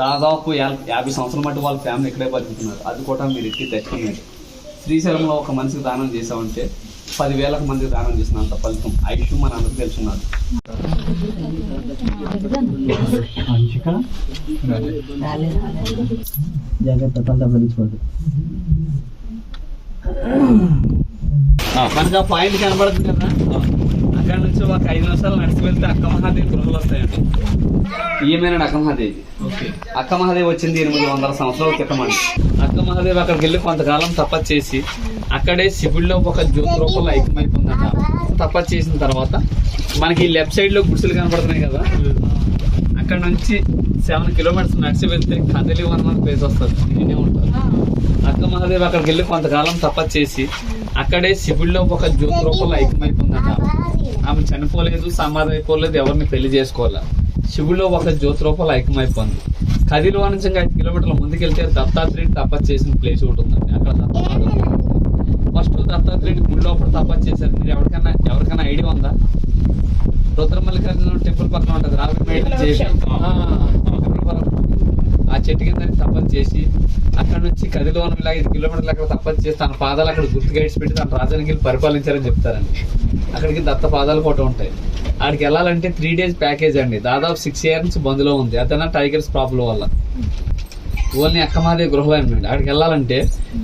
దాదాపు యాభై సంవత్సరాల మట్టి వాళ్ళ ఫ్యామిలీ ఇక్కడే బతుకుతున్నారు. అది కూడా మీరు ఎత్తి తెచ్చుకున్నారు శ్రీశైలంలో ఒక మనిషికి దానం చేసామంటే పదివేలకు మందికి దానం చేసినంత ఫలితం. ఆయుష్ మన అందరికీ తెలుసున్నారు. జాగ్రత్త మనకు ఆ పాయింట్ కనబడుతుంది కదా? అక్కడ నుంచి ఒక ఐదు నిమిషాలు నడిచి వెళ్తే అక్క మహాదేవి? గృహలు వస్తాయండి ఈమెనండి అక్క మహాదేవి అక్క మహాదేవి వచ్చింది ఎనిమిది వందల సంవత్సరాల క్రితం అండి అక్క మహాదేవి అక్కడికి వెళ్ళి కొంతకాలం తపస్సు చేసి అక్కడే శివుడిలో ఒక జ్యోతి రూపంలో ఐక్యమైపోయిందట తపస్సు చేసిన తర్వాత మనకి లెఫ్ట్ సైడ్లో గుడిసెలు కనబడుతున్నాయి కదా? అక్కడ నుంచి సెవెన్ కిలోమీటర్స్ నడిచి వెళ్తే కదలి అని ప్లేస్ వస్తుంది. నేనే ఉంటాను. అక్క మహాదేవి అక్కడికి వెళ్ళి కొంతకాలం తపస్సు చేసి అక్కడే శివుడిలో ఒక జ్యోతి రూపంలో ఐక్యమైపోయిందట ఆమె చనిపోలేదు సమాధి అయిపోలేదు ఎవరిని పెళ్ళి చేసుకోవాల శివుడిలో ఒక జ్యోతి రూపంలో ఐక్యమైపోయింది కదిలో నుంచి ఇంకా ఐదు కిలోమీటర్ల ముందుకెళ్తే దత్తాత్రేయుడు తపస్సు చేసిన ప్లేస్ ఒకటి ఉందండి అక్కడ ఫస్ట్ దత్తాత్రేయుడు గుడి లోపల తపస్సు చేశారు మీరు ఎవరికైనా ఎవరికైనా ఐడియా ఉందా రుద్రమల్లికార్జున టెంపుల్ పక్కన ఉంటుంది చేసి పక్కన ఆ చెట్టు కింద తపస్సు చేసి అక్కడ నుంచి కదిలో ఇలా ఐదు కిలోమీటర్లు అక్కడ తపస్సు చేసి తన పాదాలు అక్కడ గుర్తు గైడ్స్ పెట్టి తన రాజానికి పరిపాలించారని చెప్తారండి. అక్కడికి దత్త పాదాలు కూడా ఉంటాయి. ఆడికి వెళ్ళాలంటే త్రీ డేస్ ప్యాకేజ్ అండి. దాదాపు సిక్స్ ఇయర్ నుంచి బంద్లో ఉంది. అతను టైగర్స్ ప్రాబ్లం వల్ల. ఓన్లీ అక్కమాదే గృహలో అండి ఆడికి వెళ్ళాలంటే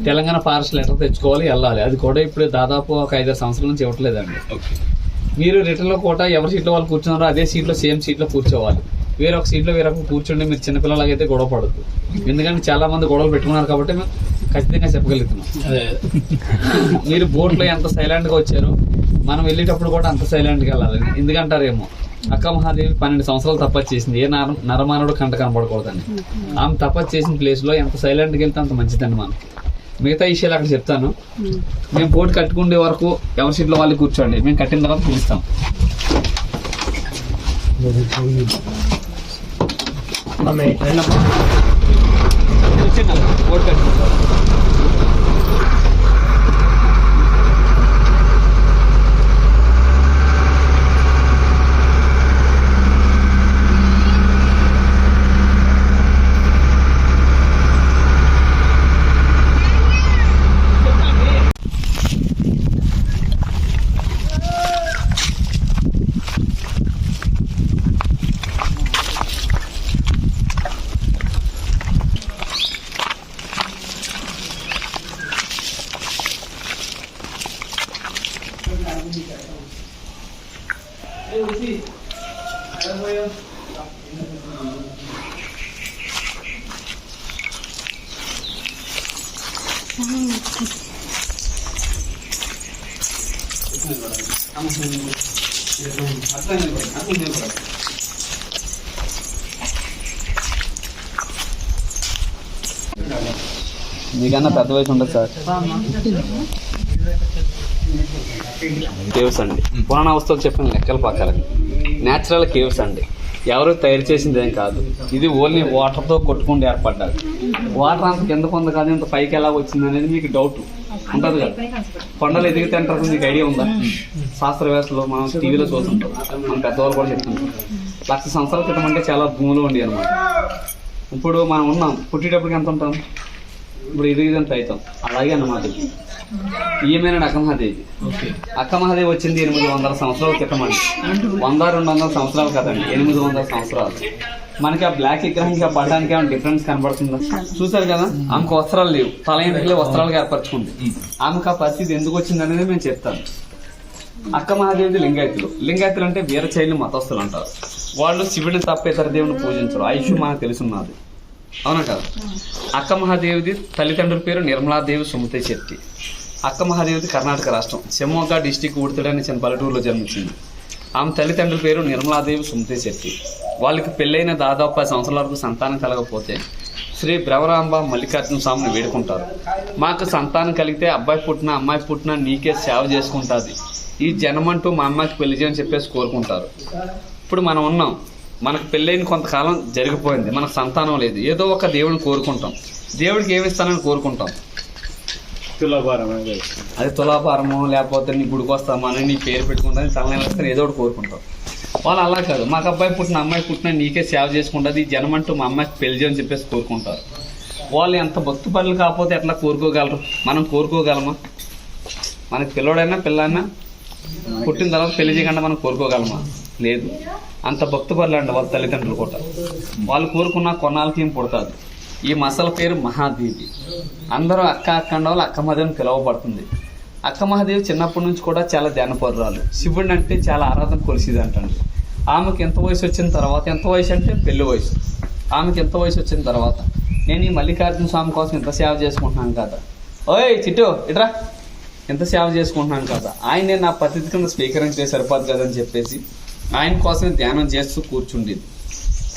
తెలంగాణ ఫారెస్ట్ లెటర్ తెచ్చుకోవాలి వెళ్ళాలి. అది కూడా ఇప్పుడు దాదాపు ఒక ఐదారు సంవత్సరాల నుంచి ఇవ్వట్లేదండి. మీరు రిటర్న్లో కూడా ఎవరి సీట్లో వాళ్ళు కూర్చున్నారో అదే సీట్లో సేమ్ సీట్లో కూర్చోవాలి. వేరొక సీట్లో వేరొక కూర్చుండి మీరు చిన్నపిల్లలకైతే గొడవ పడద్దు. ఎందుకంటే చాలా మంది గొడవలు పెట్టుకున్నారు కాబట్టి మేము ఖచ్చితంగా చెప్పగలుగుతున్నాం. మీరు బోట్లో ఎంత సైలెంట్గా వచ్చారు మనం వెళ్ళేటప్పుడు కూడా అంత సైలెంట్గా వెళ్ళాలి. ఎందుకంటారేమో అక్క మహాదేవి పన్నెండు సంవత్సరాలు తపస్సు చేసింది. ఏ నర నరమానవుడు కంట కనబడకూడదండి ఆమె తపస్సు చేసిన ప్లేస్లో ఎంత సైలెంట్గా వెళ్తే అంత మంచిదండి మనం. మిగతా విషయాలు అక్కడ చెప్తాను. మేము బోట్ కట్టుకునే వరకు ఎవరి సీట్లో వాళ్ళు కూర్చోండి. మేము కట్టిన తర్వాత పిలుస్తాం. Mami, es la బోట్ కట్టుకుంటాం మీకన్నా పెద్ద వయసు ఉండదు సార్ కేవ్స్ అండి. పురాణ వస్తువులు చెప్పిన లెక్కల ప్రకారం. న్యాచురల్ కేవ్స్ అండి. ఎవరు తయారు చేసింది ఏం కాదు. ఇది ఓన్లీ వాటర్తో కొట్టుకుంటూ ఏర్పడ్డారు. వాటర్ అంత కింద కొంద కాదు ఇంత పైకి ఎలా వచ్చింది అనేది మీకు డౌట్ ఉంటుంది కదా. కొండలు ఎదిగితే అంటారు మీకు ఐడియా ఉందా? శాస్త్రవేత్తలు మనం టీవీలో చూస్తుంటాం. మన పెద్దవాళ్ళు కూడా చెప్తుంటాం లక్ష సంవత్సరాల క్రితం అంటే చాలా భూములు ఉండి అనమాట. ఇప్పుడు మనం ఉన్నాం. పుట్టేటప్పటికి ఎంత ఉంటాం? ఇప్పుడు ఇది ఇదంత అవుతాం. అలాగే అన్నమాట ఇది. ఈమెనండి అక్కమహాదేవి అక్కమహాదేవి వచ్చింది ఎనిమిది వందల సంవత్సరాల క్రితం అండి. వంద రెండు వందల సంవత్సరాలు కదండి. ఎనిమిది వందల సంవత్సరాలు. మనకి ఆ బ్లాక్ విగ్రహానికి ఆ పడడానికి ఏమైనా డిఫరెన్స్ కనబడుతుందా? చూసారు కదా? ఆమెకు వస్త్రాలు లేవు. తల ఇంటికి వస్త్రాలుగా ఏర్పరచుకుంది. ఆమెకు ఆ పరిస్థితి ఎందుకు వచ్చింది అనేది మేము చెప్తాను అక్క మహాదేవి లింగాయతులు. లింగాయతులు అంటే వీరచైలి మతస్థులు అంటారు. వాళ్ళు శివుడిని తప్ప ఇతర దేవుని పూజించరు. ఆయుష్ మనకు తెలుసున్నది అవునా కదా అక్క మహాదేవిది తల్లిదండ్రుల పేరు నిర్మలాదేవి సుమతి శెట్టి. అక్క మహాదేవిది కర్ణాటక రాష్ట్రం. శివమొగ్గ డిస్టిక్ ఉడితడని చిన్న పల్లెటూరులో జన్మించింది. ఆమె తల్లిదండ్రుల పేరు నిర్మలాదేవి సుమతి శెట్టి. వాళ్ళకి పెళ్ళైన దాదాపు పది సంవత్సరాల వరకు సంతానం కలగకపోతే శ్రీ భ్రవరాంబ మల్లికార్జున స్వామిని వేడుకుంటారు. మాకు సంతానం కలిగితే అబ్బాయి పుట్టినా అమ్మాయి పుట్టినా నీకే సేవ చేసుకుంటుంది. ఈ జనమంటూ మా అమ్మాయికి పెళ్ళి చేయని చెప్పేసి కోరుకుంటారు. ఇప్పుడు మనం ఉన్నాం. మనకు పెళ్ళైన కొంతకాలం జరిగిపోయింది. మనకు సంతానం లేదు. ఏదో ఒక దేవుడిని కోరుకుంటాం. దేవుడికి ఏమి ఇస్తానని కోరుకుంటాం. అది తులాభారము లేకపోతే నీ గుడికి వస్తామని నీ పేరు పెట్టుకుంటాను తలనైనా ఏదో ఒకటి కోరుకుంటాం. వాళ్ళు అలా కాదు. మాకు అబ్బాయి పుట్టిన అమ్మాయి పుట్టిన నీకే సేవ చేసుకుంటుంది. ఈ జనం అంటూ మా అమ్మాయికి పెళ్ళి చేయని చెప్పేసి కోరుకుంటారు. వాళ్ళు ఎంత భక్తి పనులు కాకపోతే ఎట్లా కోరుకోగలరు? మనం కోరుకోగలమా? మనకి పిల్లోడైనా పిల్లైనా పుట్టిన తర్వాత పెళ్ళి చేయకుండా మనం కోరుకోగలమా? లేదు. అంత భక్తి పనులు వాళ్ళ తల్లిదండ్రులు కూడా. వాళ్ళు కోరుకున్న కొన్నాళ్ళకి పుడతాదు పుడతారు? ఈ మసల పేరు మహాదేవి అందరూ అక్క అక్కండ వాళ్ళు అక్క మధ్యని పిలువబడుతుంది. అక్క మహాదేవి చిన్నప్పటి నుంచి కూడా చాలా ధ్యానపరురాలు. శివుడిని అంటే చాలా ఆరాధన కొలిసేది అంటండి. ఆమెకి ఎంత వయసు వచ్చిన తర్వాత ఎంత వయసు అంటే పెళ్ళి వయసు. ఆమెకి ఎంత వయసు వచ్చిన తర్వాత. నేను ఈ మల్లికార్జున స్వామి కోసం ఇంత సేవ చేసుకుంటున్నాను కదా. ఓయ్ చిట్టు ఇట్రా. ఎంత సేవ చేసుకుంటున్నాను కదా. ఆయన నా పద్ధతి కింద స్వీకరించే సరిపోదు కదని చెప్పేసి ఆయన కోసమే ధ్యానం చేస్తూ కూర్చుండేది.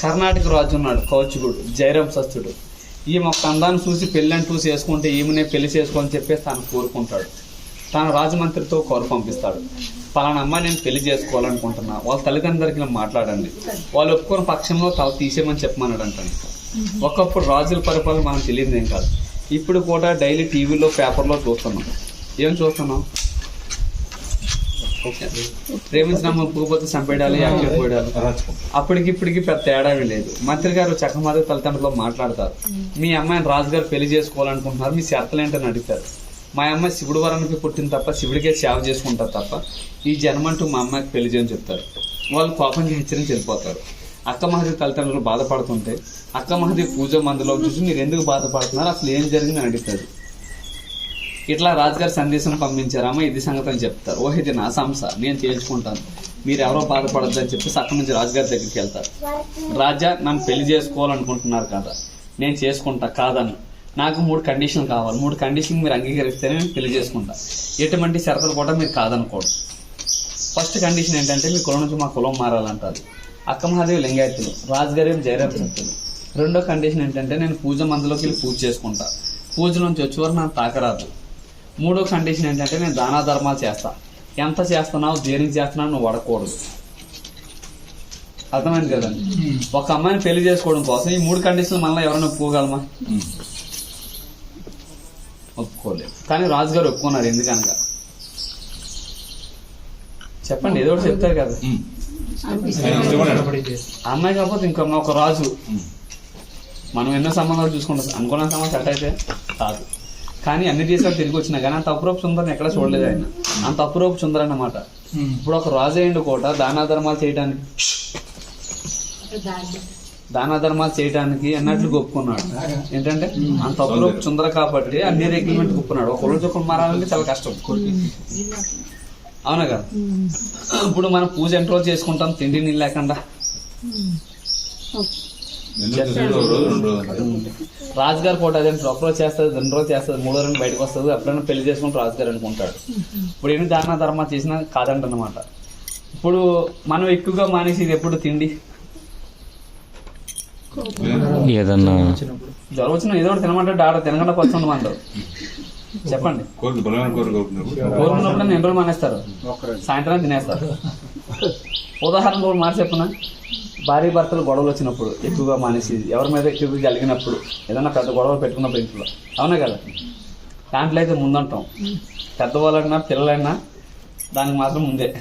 కర్ణాటక రాజు ఉన్నాడు కౌచుకుడు జైరాం సస్తుడు ఈమె ఒక అందాన్ని చూసి పెళ్ళని చూసి వేసుకుంటే ఈమెనే పెళ్ళి చేసుకోని చెప్పేసి తాను కోరుకుంటాడు. తాను రాజమంత్రితో కోరు పంపిస్తాడు. పలానా అమ్మాయి నేను పెళ్ళి చేసుకోవాలనుకుంటున్నా. వాళ్ళ తల్లిదండ్రులకి మాట్లాడండి. వాళ్ళు ఒప్పుకున్న పక్షంలో తల తీసేయమని చెప్పమన్నాడు అంటాను ఒకప్పుడు రాజుల పరిపాలన మనం తెలియదు ఏం కాదు. ఇప్పుడు కూడా డైలీ టీవీలో పేపర్లో చూస్తున్నాం. ఏం చూస్తున్నాం? ప్రేమించిన ఒప్పుకోపోతే చంపేయాలి యాక్టివేయాలి అప్పటికి ఇప్పటికి పెద్ద తేడా లేదు. మంత్రి గారు చక్కమాద తల్లిదండ్రులతో మాట్లాడతారు. మీ అమ్మాయిని రాజుగారు పెళ్ళి చేసుకోవాలనుకుంటున్నారు మీ షరతులు ఏంటని అడుగుతారు మా అమ్మాయి శివుడు వరానికి పుట్టిన తప్ప శివుడికే సేవ చేసుకుంటారు తప్ప ఈ జన్మంటూ మా అమ్మాయికి పెళ్ళి చేయని చెప్తారు. వాళ్ళు కోపంగా హెచ్చరించి వెళ్ళిపోతారు అక్క మహదేవి తల్లిదండ్రులు బాధపడుతుంటే అక్క మహదేవి పూజ మందులో చూసి మీరు ఎందుకు బాధపడుతున్నారు? అసలు ఏం జరిగిందని అడుగుతారు ఇట్లా రాజుగారు సందేశం పంపించారమ్మా ఇది సంగతి అని చెప్తారు. ఓ ఇది నా సంస నేను తేల్చుకుంటాను. మీరు ఎవరో బాధపడద్దు అని చెప్పేసి అక్కడి నుంచి రాజుగారి దగ్గరికి వెళ్తారు. రాజా నన్ను పెళ్ళి చేసుకోవాలనుకుంటున్నారు కదా నేను చేసుకుంటా కాదన్ను నాకు మూడు కండిషన్లు కావాలి. మూడు కండిషన్ మీరు అంగీకరిస్తేనే నేను పెళ్ళి చేసుకుంటా. ఎటువంటి షరతులు కూడా మీరు కాదనుకోడు. ఫస్ట్ కండిషన్ ఏంటంటే మీ కులం నుంచి మా కులం మారాలంటారు. అక్క మహాదేవి లింగాయత్తులు రాజుగారి జయరాం భక్తులు రెండో కండిషన్ ఏంటంటే నేను పూజ మందులోకి వెళ్ళి పూజ చేసుకుంటా. పూజ నుంచి వచ్చేవారు నాకు తాకరాదు. మూడో కండిషన్ ఏంటంటే నేను దానా ధర్మాలు చేస్తా. ఎంత చేస్తున్నావు దేనికి చేస్తున్నావు నువ్వు వడకూడదు. అర్థమైంది కదండి? ఒక అమ్మాయిని పెళ్ళి చేసుకోవడం కోసం ఈ మూడు కండిషన్లు మళ్ళీ ఎవరైనా ఒప్పుకోగలమా? ఒప్పుకోలేదు. కానీ రాజుగారు ఒప్పుకున్నారు ఎందుకనగా? చెప్పండి ఏదో ఒకటి చెప్తారు కదా. అమ్మాయి కాకపోతే ఇంకో ఒక రాజు. మనం ఎన్నో సంబంధాలు చూసుకుంటాం. అనుకున్న సంబంధం సెట్ అయితే కాదు. కానీ అన్ని దేశాలు తిరిగి వచ్చినా కానీ అంత అపురూప సుందరని ఎక్కడ చూడలేదు ఆయన. అంత అపురూప సుందర అన్నమాట. ఇప్పుడు ఒక రాజు అయ్యిండు కూడా దానా ధర్మాలు చేయడానికి దానా ధర్మాలు చేయడానికి అన్నట్లు ఒప్పుకున్నాడు ఏంటంటే అంత అపురూప సుందర కాబట్టి అన్ని రెగ్యుమెంట్ ఒప్పుకున్నాడు ఒక రోజు ఒక మారాలంటే చాలా కష్టం. అవునా కదా? ఇప్పుడు మనం పూజ రోజు చేసుకుంటాం తిండి నీళ్ళు లేకుండా. రాజుగారు పూట అదే ఒక రోజు చేస్తుంది రెండు రోజు చేస్తుంది మూడో రోజు బయటకు వస్తుంది ఎప్పుడైనా పెళ్ళి చేసుకుంటే రాజుగారు అనుకుంటాడు. ఇప్పుడు ఎన్ని దాన ధర్మ చేసినా కాదంటన్నమాట. ఇప్పుడు మనం ఎక్కువగా మానేసేది ఎప్పుడు? తిండి. ఏదన్నా. జ్వరం వచ్చిన ఏదో ఒకటి తినమంటే డాక్టర్ తినకుండా కూర్చుండి అందరు చెప్పండి. కోరుకున్నప్పుడు ఎన్ని రోజులు మానేస్తారు? సాయంత్రం తినేస్తారు. ఉదాహరణ కూడా మాట చెప్పనా? భార్య భర్తలు గొడవలు వచ్చినప్పుడు ఎక్కువగా మానేసేది ఎవరి మీద ఎక్కువగా కలిగినప్పుడు ఏదైనా పెద్ద గొడవలు పెట్టుకున్నప్పుడు ఇంట్లో. అవునా కదా? దాంట్లో అయితే ముందంటాం. పెద్దవాళ్ళైనా పిల్లలైనా దానికి మాత్రం ముందే.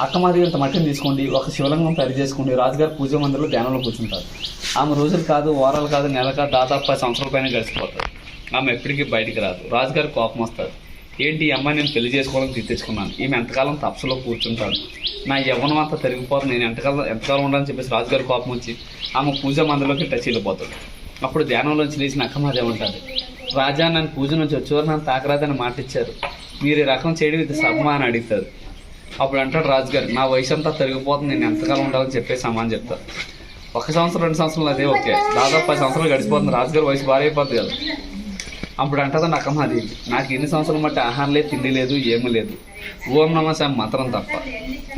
అక్క మాది ఇంత మట్టిని తీసుకోండి ఒక శివలింగం తయారు చేసుకోండి రాజుగారు పూజ మందిరంలో ధ్యానంలో కూర్చుంటారు. ఆమె రోజులు కాదు వారాలు కాదు నెల కాదు దాదాపు పది సంవత్సరాల పైన గడిచిపోతారు. ఆమె ఎప్పటికీ బయటికి రాదు. రాజుగారు కోపం వస్తారు ఏంటి ఈ అమ్మాయి నేను పెళ్ళి చేసుకోవాలని తీర్చేసుకున్నాను? ఈమె ఎంతకాలం తపస్సులో కూర్చుంటాడు? నా యవ్వనం అంతా తిరిగిపోతుంది నేను ఎంతకాలం ఎంతకాలం ఉండాలని చెప్పేసి రాజుగారి కోపం వచ్చి ఆమె పూజ మందిలోకి టచ్ వెళ్ళిపోతాడు. అప్పుడు ధ్యానంలోంచి లేచిన అక్కమాదే ఉంటాడు రాజా నన్ను పూజ నుంచి వచ్చేవారు నన్ను తాకరాదని మాట ఇచ్చారు. మీరు ఈ రకం చేయడం ఇది సభమా? అని అడుగుతారు అప్పుడు అంటాడు రాజుగారు నా వయసు అంతా తరిగిపోతుంది. నేను ఎంతకాలం ఉండాలని చెప్పేసి సమాన్ చెప్తారు. ఒక సంవత్సరం రెండు సంవత్సరాలు అదే ఓకే దాదాపు పది సంవత్సరాలు గడిచిపోతుంది. రాజుగారు వయసు భారీ అయిపోతుంది కదా. అప్పుడు అంటది అది నాకు ఎన్ని సంవత్సరాలు బట్టి ఆహారం లేదు తిండి లేదు ఏమీ లేదు. ఓం నమ శివాయ మంత్రం తప్ప.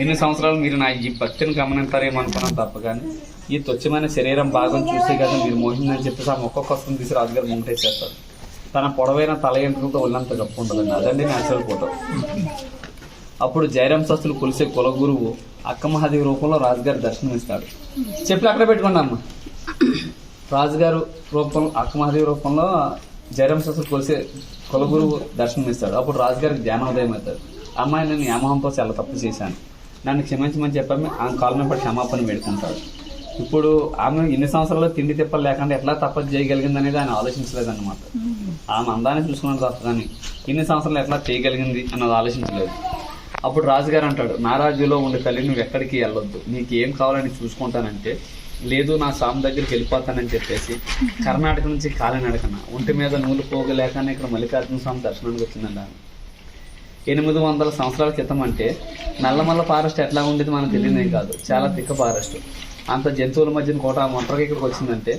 ఎన్ని సంవత్సరాలు మీరు నా ఈ భక్తిని గమనిస్తారేమో అనుకున్నాను తప్ప కానీ ఈ తుచ్చమైన శరీరం భాగం చూస్తే కదా మీరు మోహిందని చెప్పేసి ఆ మొక్క కోసం తీసి రాజుగారు ముంటేసేస్తారు తన పొడవైన తల ఎంట్రులతో ఒళ్ళంత గప్పు ఉంటుందండి. అదండి న్యాచురల్ ఫోటో అప్పుడు జయరాం శాస్త్రులు కొలిసే కుల గురువు అక్క మహాదేవి రూపంలో రాజుగారి దర్శనం ఇస్తాడు. చెప్పులు అక్కడ పెట్టుకోండి అమ్మ. రాజుగారు రూపంలో అక్క మహాదేవి రూపంలో జయరాం కొలిసే కులగురు దర్శనం ఇస్తాడు అప్పుడు రాజుగారికి ధ్యానోదయం అవుతాడు అమ్మాయి నేను యామహంతో చాలా తప్పు చేశాను. నన్ను క్షమించమని చెప్పాము. ఆమె కాళ్ళ పడి క్షమాపణ పెడుకుంటాడు ఇప్పుడు ఆమె ఇన్ని సంవత్సరాల్లో తిండి తిప్పలు లేకుండా ఎట్లా తప్పదు చేయగలిగింది అనేది ఆయన ఆలోచించలేదన్నమాట. ఆమె అందాన్ని చూసుకున్నాడు తప్ప కానీ ఇన్ని సంవత్సరాలు ఎట్లా చేయగలిగింది అన్నది ఆలోచించలేదు. అప్పుడు రాజుగారు అంటాడు నా రాజ్యంలో ఉండే తల్లి నువ్వు ఎక్కడికి వెళ్ళొద్దు. నీకు ఏం కావాలని చూసుకుంటానంటే లేదు నా స్వామి దగ్గరికి వెళ్ళిపోతానని చెప్పేసి కర్ణాటక నుంచి కాలినడకన ఒంటి మీద నూలు పోగలేకనే ఇక్కడ మల్లికార్జున స్వామి దర్శనానికి వచ్చిందండి ఎనిమిది వందల సంవత్సరాల క్రితం అంటే నల్లమల్ల ఫారెస్ట్ ఎట్లా ఉండేది మనకు తెలియదేం కాదు. చాలా తిక్క ఫారెస్ట్. అంత జంతువుల మధ్యన కూడా ఆమె ఒంటరిగా ఇక్కడికి వచ్చిందంటే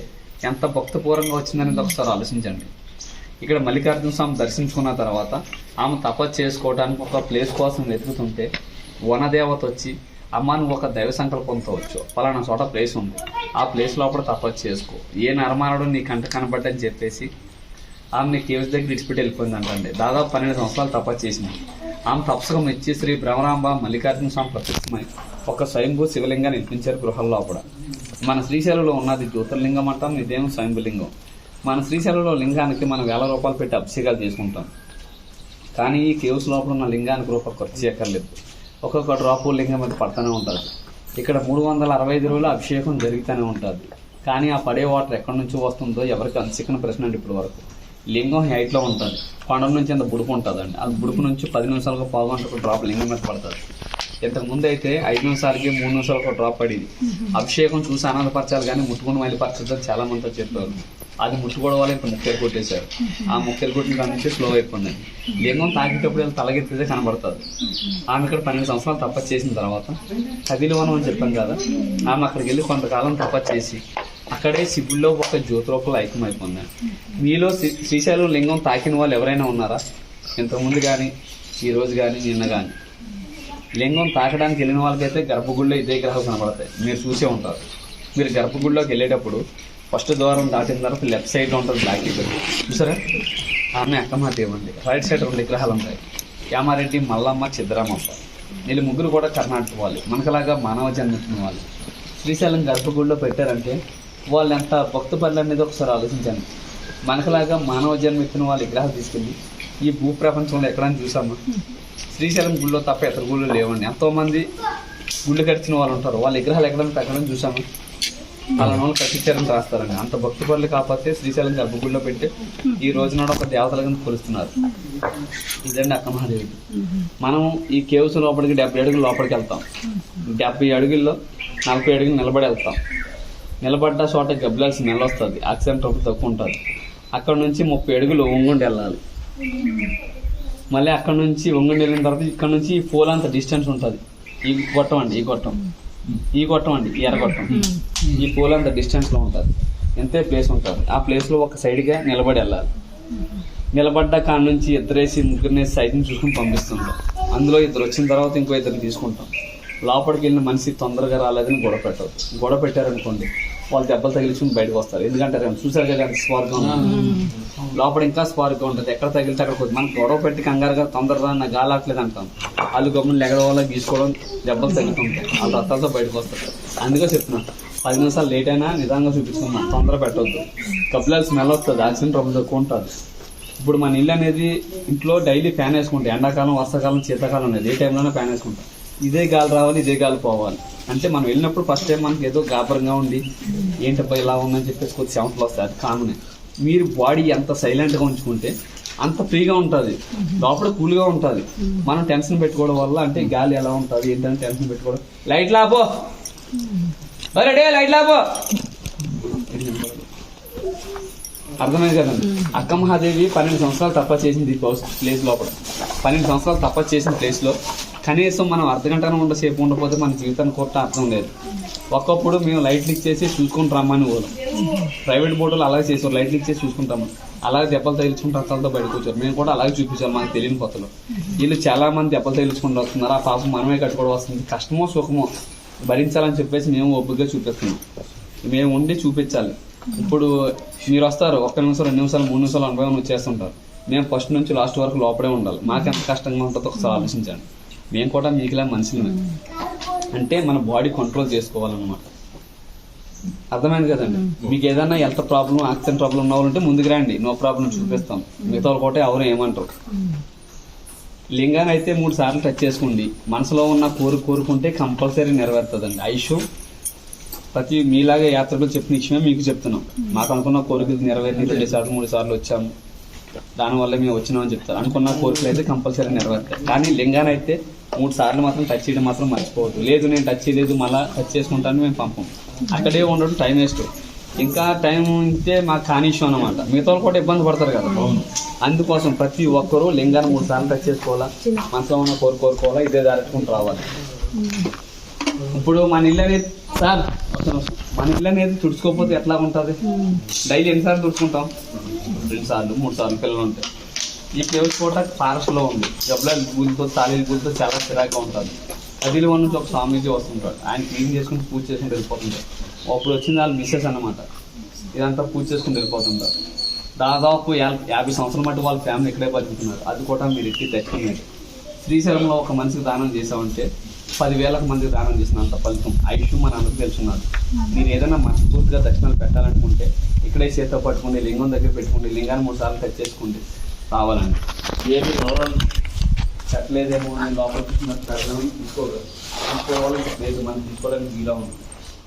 ఎంత భక్తిపూర్వంగా వచ్చిందనేది ఒకసారి ఆలోచించండి. ఇక్కడ మల్లికార్జున స్వామి దర్శించుకున్న తర్వాత ఆమె తపస్సు చేసుకోవడానికి ఒక ప్లేస్ కోసం వెతుకుతుంటే వనదేవత వచ్చి అమ్మ నువ్వు ఒక దైవ సంకల్పంతో వచ్చు పలానా చోట ప్లేస్ ఉంది. ఆ ప్లేస్ లోపల తపస్సు చేసుకో. ఏ నరమానుడు నీ కంట కనబడ్డని చెప్పేసి ఆమె కేవ్స్ దగ్గర విడిచిపెట్టి వెళ్ళిపోయింది అంటండి. దాదాపు పన్నెండు సంవత్సరాలు తపస్సు చేసింది. ఆమె తపస్సుకు మెచ్చి శ్రీ భ్రమరాంబ మల్లికార్జున స్వామి ప్రత్యక్షమై ఒక స్వయంభూ శివలింగాన్ని నిర్మించారు గృహంలో కూడా మన శ్రీశైలంలో ఉన్నది జ్యోతిర్లింగం అంటాం ఇదేమో స్వయంభులింగం. మన శ్రీశైలంలో లింగానికి మనం వేల రూపాయలు పెట్టి అభిషేకాలు చేసుకుంటాం. కానీ ఈ కేవ్స్ లోపల ఉన్న లింగానికి రూపాయి ఖర్చు చేయక్కర్లేదు ఒక్కొక్క డ్రాపు లింగం మీద పడుతూనే ఉంటుంది. ఇక్కడ మూడు వందల అరవై ఐదు రోజులు అభిషేకం జరుగుతూనే ఉంటుంది. కానీ ఆ పడే వాటర్ ఎక్కడి నుంచి వస్తుందో ఎవరికి అంచికన ప్రశ్న అండి ఇప్పటి వరకు. లింగం హైట్లో ఉంటుంది. కొండ నుంచి అంత బుడుపు ఉంటుందండి. ఆ బుడుపు నుంచి పది నిమిషాలకు పావు గంటకు డ్రాప్ లింగం మీద పడుతుంది. ఇంతకు ముందు అయితే ఐదు నిమిషాలకి మూడు నిమిషాలకు డ్రాప్ పడేది. అభిషేకం చూసి ఆనందపరచాలి కానీ ముట్టుకుని మళ్ళీ పరచదని చాలా మందితో చెప్పారు అది ముట్టుకోవడం వల్ల ఇంత ముక్కలు కొట్టేశారు. ఆ ముక్కలు కొట్టిన కాడ నుంచి స్లో అయిపోయింది. లింగం తాకేటప్పుడు తలగెత్తితే కనబడుతుంది. ఆమె ఇక్కడ పన్నెండు సంవత్సరాలు తపస్సు చేసిన తర్వాత కదిలివనం అని చెప్పాం కదా ఆమె అక్కడికి వెళ్ళి కొంతకాలం తపస్సు చేసి అక్కడే శివుల్లో ఒక జ్యోతిరూపంలో ఐక్యమైపోయింది మీలో శ్రీ- శ్రీశైలం లింగం తాకిన వాళ్ళు ఎవరైనా ఉన్నారా? ఇంతకుముందు కానీ ఈరోజు కానీ నిన్న కానీ లింగం తాకడానికి వెళ్ళిన వాళ్ళకైతే గర్భగుడిలో ఇదే గ్రహాలు కనబడతాయి. మీరు చూసే ఉంటారు. మీరు గర్భగుడిలోకి వెళ్ళేటప్పుడు ఫస్ట్ ద్వారం దాటిన తర్వాత లెఫ్ట్ సైడ్లో ఉంటుంది బ్లాక్ ఇక్కడ చూసారా? ఆమె అక్కమాదేవి ఇవ్వండి రైట్ సైడ్ రెండు విగ్రహాలు ఉంటాయి యామారెడ్డి మల్లమ్మ చిద్దరామప్ప. వీళ్ళు ముగ్గురు కూడా కర్ణాటక వాళ్ళు. మనకలాగా మానవ జన్మించిన వాళ్ళు. శ్రీశైలం గర్భగుడిలో పెట్టారంటే వాళ్ళు ఎంత భక్త పనులు అనేది ఒకసారి ఆలోచించండి. మనకలాగా మానవ జన్మెత్తిన వాళ్ళ విగ్రహాలు తీసుకెళ్ళి ఈ భూ ప్రపంచంలో ఎక్కడైనా చూసామా? శ్రీశైలం గుళ్ళో తప్ప ఇతర గుళ్ళు లేవండి. ఎంతోమంది గుళ్ళు కట్టిన వాళ్ళు ఉంటారు. వాళ్ళ విగ్రహాలు ఎక్కడైనా పెట్టడం చూసామా? వాళ్ళ వాళ్ళు కట్టించారని రాస్తారండి. అంత భక్తి పనులు కాకపోతే శ్రీశైలం గర్భగుడిలో పెట్టి ఈ రోజు నాడు ఒక దేవతల కింద కొలుస్తున్నారు ఇదండి అక్కమహాదేవి మనం ఈ కేవ్స్ లోపలికి డెబ్బై అడుగులు లోపలికి వెళ్తాం. డెబ్బై అడుగుల్లో నలభై అడుగులు నిలబడి వెళ్తాం. నిలబడ్డ చోట గబ్బిలాల్సి నెల వస్తుంది. ఆక్సిజన్ ట్రబుల్ తక్కువ ఉంటుంది. అక్కడ నుంచి ముప్పై అడుగులు ఒంగుండి వెళ్ళాలి. మళ్ళీ అక్కడ నుంచి ఒంగుండి వెళ్ళిన తర్వాత ఇక్కడ నుంచి ఈ పూలంత డిస్టెన్స్ ఉంటుంది. ఈ గొట్టం అండి ఈ గొట్టం. ఈ గొట్టం అండి ఈ ఎర్రగొట్టం ఈ పూల అంత డిస్టెన్స్లో ఉంటుంది. ఎంతే ప్లేస్ ఉంటుంది? ఆ ప్లేస్లో ఒక సైడ్గా నిలబడి వెళ్ళాలి. నిలబడ్డ కాడ నుంచి ఇద్దరేసి ముగ్గురిని సైడ్ నుంచి చూసుకుని పంపిస్తుంటాం. అందులో ఇద్దరు వచ్చిన తర్వాత ఇంకో ఇద్దరిని తీసుకుంటాం. లోపలికి వెళ్ళిన మనిషి తొందరగా రాలేదని గొడవ పెట్టవద్దు. గొడవ పెట్టారనుకోండి వాళ్ళు దెబ్బలు తగిలించుకుని బయటకు వస్తారు. ఎందుకంటే రేపు చూసారు కదా ఎంత స్పార్క్గా ఉంది. లోపల ఇంకా స్పార్క్గా ఉంటుంది. ఎక్కడ తగిలితే అక్కడ కొద్ది మనకు గొడవ పెట్టి కంగారుగా తొందరగా నా గాలాట్లేదు అంటాం వాళ్ళు గమ్మున లెగడం వల్ల గీసుకోవడం దెబ్బలు తగ్గుతుంటాయి. వాళ్ళ రక్తాలతో బయటకు వస్తారు. అందుకే చెప్తున్నాను పది నిమిషాలు లేట్ అయినా నిదానంగా చూపించుకున్నాం తొందర పెట్టవద్దు కపిలాలు స్మెల్ వస్తుంది. ఆక్సిజన్ ట్రబుల్ తక్కువ ఉంటుంది ఇప్పుడు మన ఇల్లు అనేది ఇంట్లో డైలీ ఫ్యాన్ వేసుకుంటాం ఎండాకాలం వర్షాకాలం శీతాకాలం అనేది ఏ టైంలోనే ఫ్యాన్ వేసుకుంటాం. ఇదే గాలి రావాలి ఇదే గాలి పోవాలి. అంటే మనం వెళ్ళినప్పుడు ఫస్ట్ టైం మనకి ఏదో గాబరంగా ఉండి ఏంటబ్బా ఇలా ఉందని చెప్పేసి కొద్ది చెమటలు వస్తాయి అది కామనే. మీరు బాడీ ఎంత సైలెంట్గా ఉంచుకుంటే అంత ఫ్రీగా ఉంటుంది. లోపల కూల్గా ఉంటుంది. మనం టెన్షన్ పెట్టుకోవడం వల్ల అంటే గాలి ఎలా ఉంటుంది ఏంటని టెన్షన్ పెట్టుకోవడం. లైట్ లాపో. రెడీ? లైట్ లాపో. అర్థమైంది కదండి? అక్క మహాదేవి పన్నెండు సంవత్సరాలు తప్ప చేసింది ప్లేస్ లోపల. పన్నెండు సంవత్సరాలు తప్ప చేసిన ప్లేస్లో కనీసం మనం అర్ధ గంట ఉండ సేపు ఉండకపోతే మన జీవితానికి కూడా అర్థం లేదు ఒకప్పుడు మేము లైట్లు ఇచ్చేసి చూసుకుని రమ్మని పోదాం ప్రైవేట్ బోర్డులు అలాగే చేసారు లైట్లు ఇచ్చేసి చూసుకుంటాము అలాగే దెబ్బలు తగిలించుకుంటే రక్తాలతో బయటకు వచ్చారు. మేము కూడా అలాగే చూపించాలి. మనకు తెలియని కొత్తలో. వీళ్ళు చాలా మంది దెబ్బలు తగిలించుకుంటూ వస్తున్నారు. ఆ పాపం మనమే కట్టుకోవడం వస్తుంది. కష్టమో సుఖమో భరించాలని చెప్పేసి మేము ఒప్పుగా చూపిస్తున్నాం. మేము ఉండి చూపించాలి. ఇప్పుడు మీరు వస్తారు. ఒక్క నిమిషం రెండు నిమిషాలు మూడు నిమిషాలు అనుభవం వచ్చేస్తుంటారు. మేము ఫస్ట్ నుంచి లాస్ట్ వరకు లోపలే ఉండాలి. మాకెంత కష్టంగా ఉంటుందో ఒకసారి ఆలోచించండి. మేము కూడా మీకులా మనుషులమే. అంటే మన బాడీ కంట్రోల్ చేసుకోవాలన్నమాట. అర్థమైంది కదండి? మీకు ఏదైనా హెల్త్ ప్రాబ్లం ఆక్సిజన్ ప్రాబ్లం ఉన్న వాళ్ళు ఉంటే ముందుకు రండి. నో ప్రాబ్లం చూపిస్తాం. మిగతా వాళ్ళు కూడా ఎవరు ఏమంటారు? లింగాన్ని అయితే మూడు సార్లు టచ్ చేసుకోండి. మనసులో ఉన్న కోరిక కోరుకుంటే కంపల్సరీ నెరవేరుతుందండి. ఐషు ప్రతి మీలాగే యాత్రికులు చెప్పిన విషయమే మీకు చెప్తున్నాం. మాకు అనుకున్న కోరికలు నెరవేరి రెండు సార్లు మూడు సార్లు వచ్చాము. దానివల్ల మేము వచ్చినామని చెప్తారు. అనుకున్న కోరికలు అయితే కంపల్సరీ నెరవేరుతాయి. కానీ లింగాన్ని అయితే మూడు సార్లు మాత్రం టచ్ చేయడం మాత్రం మర్చిపోవద్దు. లేదు నేను టచ్ చేయలేదు మళ్ళీ టచ్ చేసుకుంటాను మేము పంపం. అక్కడే ఉండడం టైం వేస్ట్ ఇంకా టైం ఉంటే మాకు కాని ఇష్యూ అనమాట మిగతా వాళ్ళు కూడా ఇబ్బంది పడతారు కదా. అందుకోసం ప్రతి ఒక్కరూ లింగాన్ని మూడు సార్లు టచ్ చేసుకోవాలా? మనసులో ఉన్న కోరు కోరుకోవాలా? ఇదే దాటుకుంటూ రావాలి. ఇప్పుడు మన ఇల్లు అనేది సార్. మన ఇల్లు అనేది తుడుచుకోకపోతే ఎట్లా ఉంటుంది? డైలీ ఎన్నిసార్లు తుడుచుకుంటాం? రెండు సార్లు మూడు సార్లు పిల్లలు ఉంటాయి ఈ ప్లేస్ కూడా ఫారెస్ట్లో ఉంది. జబ్బుల పూలతో తాళీ పూలతో చాలా చిరాగ్గా ఉంటుంది అదిలో నుంచి ఒక స్వామీజీ వస్తుంటాడు. ఆయన క్లీన్ చేసుకుని పూజ చేసుకుని వెళ్ళిపోతుంటాడు. అప్పుడు వచ్చింది వాళ్ళు మిస్సెస్ అన్నమాట. ఇదంతా పూజ చేసుకుని వెళ్ళిపోతుంటారు. దాదాపు యాభై సంవత్సరాల మటు వాళ్ళ ఫ్యామిలీ ఇక్కడే బతుకుతున్నారు. అది కూడా మీరు ఎక్కి తెచ్చుకున్నారు శ్రీశైలంలో ఒక మనిషికి దానం చేసామంటే పదివేలకు మంది దానం చేసినంత ఫలితం. ఐష్యూ మన అందరూ తెలుసున్నారు. మీరు ఏదైనా మనస్ఫూర్తిగా దక్షిణాలు పెట్టాలనుకుంటే ఇక్కడే చేత పట్టుకుని లింగం దగ్గర పెట్టుకోండి లింగాన్ని మూడు సార్లు టచ్ చేసుకోండి రావాలండి. ఏది ఎవరు కట్టలేదేమో అని లోపలికి పెట్టడం తీసుకోగలరు తీసుకోవాలని లేదు మనం తీసుకోవడానికి వీలా ఉంది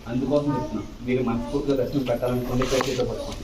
అందుకోసం చెప్తున్నాం మీరు మనస్ఫూర్తిగా దర్శనం పెట్టాలనుకుంటే ఇక్కడ చేత పట్టుకోండి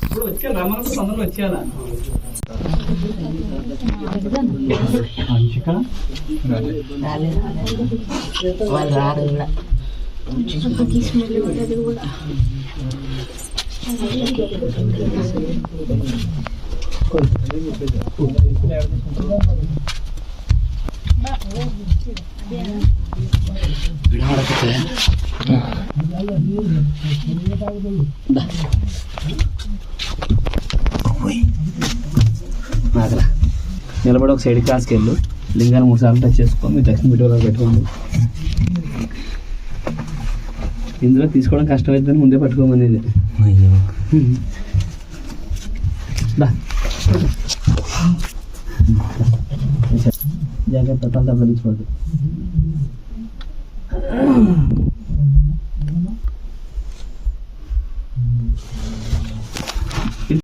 ఇప్పుడు వచ్చే రమణకు తొందరగా వచ్చేయాలా వాళ్ళు రారు నిలబడి ఒక సైడ్ క్లాస్కి వెళ్ళు. లింగాన్ని మూడు సార్లు టచ్ చేసుకో. మీ దక్షిణ వీడియోలో పెట్టుకోండి. ఇందులో తీసుకోవడం కష్టమైందని ముందే పట్టుకోమనేది దా. జాగ్రత్త తల దెబ్బ